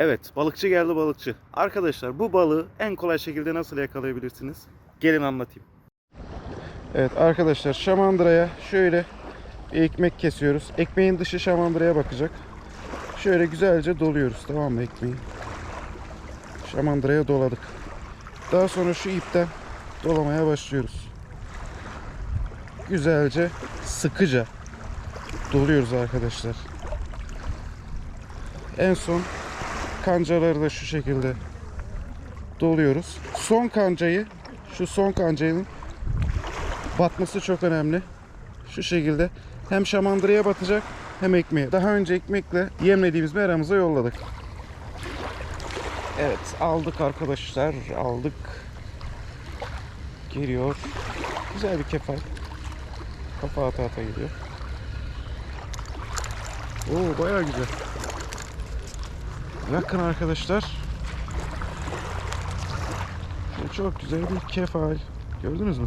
Evet, balıkçı geldi balıkçı. Arkadaşlar bu balığı en kolay şekilde nasıl yakalayabilirsiniz? Gelin anlatayım. Evet arkadaşlar şamandıraya şöyle bir ekmek kesiyoruz. Ekmeğin dışı şamandıraya bakacak. Şöyle güzelce doluyoruz tamam mı ekmeği? Şamandıraya doladık. Daha sonra şu ipten dolamaya başlıyoruz. Güzelce sıkıca doluyoruz arkadaşlar. En son kancaları da şu şekilde doluyoruz. Son kancayı şu son kancayın batması çok önemli. Şu şekilde hem şamandıraya batacak hem ekmeğe. Daha önce ekmekle yemlediğimiz meramıza yolladık. Evet aldık arkadaşlar aldık. Geliyor. Güzel bir kefal. Kafa ata ata gidiyor. Oo bayağı güzel. Bakın arkadaşlar. Çok güzel bir kefal. Gördünüz mü?